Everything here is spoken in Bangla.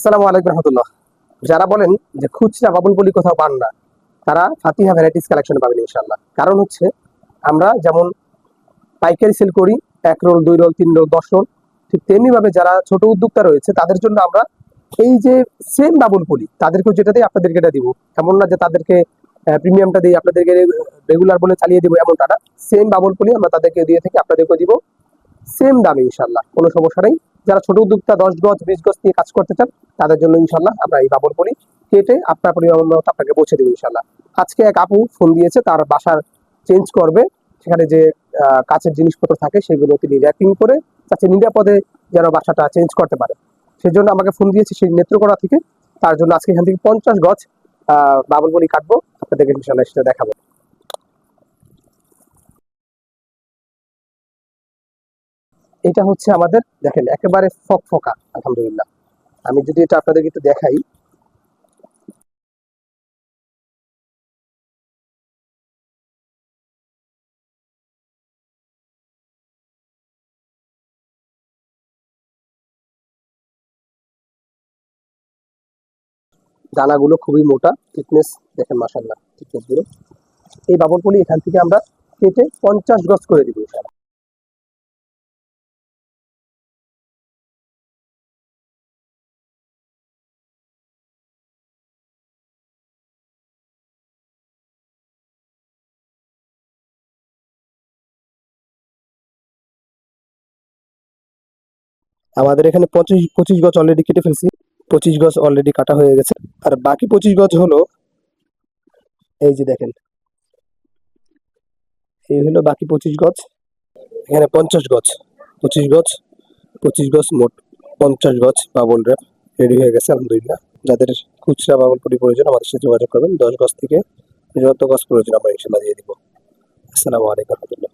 আসসালামু আলাইকুম রহমতুল্লাহ। যারা বলেন যে খুচরা বাবুল বলি কোথাও পান না, তারা ফাতিহা ভ্যারাইটিস কালেকশনে পাবেন ইনশাল্লাহ কারণ হচ্ছে, আমরা যেমন পাইকারি সেল করি, এক রোল, দুই রোল, তিন রোল, দশ রোল, ঠিক তেমনিভাবে যারা ছোট উদ্যোক্তা রয়েছে, তাদের জন্য আমরা এই যে সেম বাবুল পলি তাদেরকেও যেটা দিই আপনাদেরকে এটা দিব। এমন না যে তাদেরকে প্রিমিয়ামটা দিই আপনাদেরকে রেগুলার বলে চালিয়ে দিব এমনটা না। সেম বাবুল পলি আমরা তাদেরকে দিয়ে থাকি আপনাদেরকে দিব। সেম দামে ইনশাল্লাহ কোনো সমস্যা নেই। যারা ছোট উদ্যোক্তা, দশ গজ, বিশ গজ নিয়ে কাজ করতে চান, তাদের জন্য ইনশাল্লাহ আমরা এই বাবর পলি কেটে আপনার পরিমাণ আপনাকে পৌঁছে দেবো ইনশাল্লাহ। আজকে এক আপু ফোন দিয়েছে, তার বাসার চেঞ্জ করবে। সেখানে যে কাচের জিনিসপত্র থাকে, সেগুলো তিনি র্যাপিং করে যাতে নিরাপদে যেন বাসাটা চেঞ্জ করতে পারে। সেই জন্য আমাকে ফোন দিয়েছে সেই নেত্রকোনা থেকে। তার জন্য আজকে এখান থেকে পঞ্চাশ গজ বাবুল বলি কাটবো। আপনাদেরকে ইনশাল্লাহ সেটা দেখাবো। এটা হচ্ছে আমাদের, দেখেন, একেবারে ফক ফকা, আলহামদুলিল্লাহ। আমি যদি এটা আপনাদেরকে একটু দেখাই। দানাগুলো খুবই মোটা থিকনেস দেখেন মাসাল্লাহ থিকনেসগুলো। এই বাবরপলি এখান থেকে আমরা কেটে পঞ্চাশ গজ করে দিব, ইনশাআল্লাহ। আমাদের এখানে পঁচিশ পঁচিশ গজ অলরেডি কেটে ফেলছি। পঁচিশ গজ অলরেডি কাটা হয়ে গেছে। আর বাকি পঁচিশ গজ হলো, এই যে দেখেন। এই হলো বাকি পঁচিশ গজ এখানে পঞ্চাশ গজ পঁচিশ গজ পঁচিশ গজ মোট পঞ্চাশ গজ বাবল র্যাপ রেডি হয়ে গেছে, আলহামদুলিল্লাহ। যাদের খুচরা বাবল পরি প্রয়োজন, আমাদের সাথে যোগাযোগ করবেন। দশ গজ থেকে যত গজ প্রয়োজন, আমরা ইনশাল্লাহ দিয়ে দিব। আসসালামু আলাইকুম রহমতুল্লাহ।